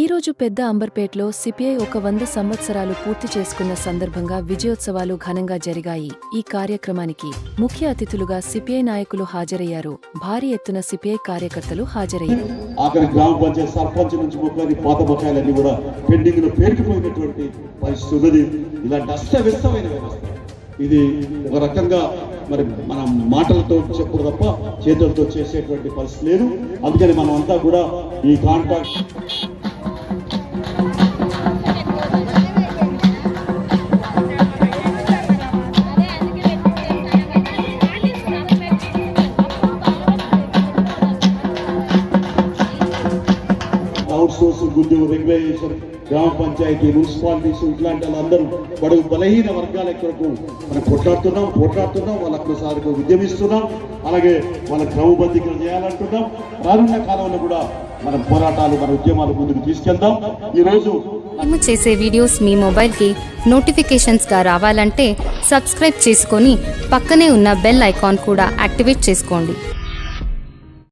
ఈరోజు పెద్ద అంబర్పేట్లో సిపిఐ ఒక వంద సంవత్సరాలు పూర్తి చేసుకున్న సందర్భంగా విజయోత్సవాలు ఘనంగా జరిగాయి. ఈ కార్యక్రమానికి ముఖ్య అతిథులుగా సిపిఐ నాయకులు హాజరయ్యారు. భారీ ఎత్తున సిపిఐ కార్యకర్తలు హాజరయ్యారు. ఆఖరి గ్రామ పంచాయతీ సర్పంచ్ నుంచి మొక్కని పాత బకాయిలన్నీ కూడా పెండింగ్లో పేరుకుపోయినటువంటి పరిస్థితి ఉన్నది ఇలాంటి అస్తవ్యస్తమైన వ్యవస్థ. ఇది ఒక రకంగా మరి మన మాటలతో చెప్పుడు తప్ప చేతులతో చేసేటువంటి పరిస్థితి లేదు. అందుకని మనం అంతా కూడా ఈ కాంట్రాక్ట్ Thank you. అవుట్ ఉద్యోగ రెగ్యులేషన్ గ్రామ పంచాయతీ మున్సిపాలిటీస్ ఇట్లాంటి వాళ్ళందరూ బడుగు బలహీన వర్గాల కొరకు మనం కొట్లాడుతున్నాం పోట్లాడుతున్నాం వాళ్ళ హక్కుల ఉద్యమిస్తున్నాం. అలాగే వాళ్ళ క్రమబద్ధీకరణ చేయాలంటున్నాం. రానున్న కాలంలో కూడా మన పోరాటాలు మన ఉద్యమాలు ముందుకు తీసుకెళ్దాం. ఈరోజు మేము చేసే వీడియోస్ మీ మొబైల్కి నోటిఫికేషన్స్గా రావాలంటే సబ్స్క్రైబ్ చేసుకొని పక్కనే ఉన్న బెల్ ఐకాన్ కూడా యాక్టివేట్ చేసుకోండి.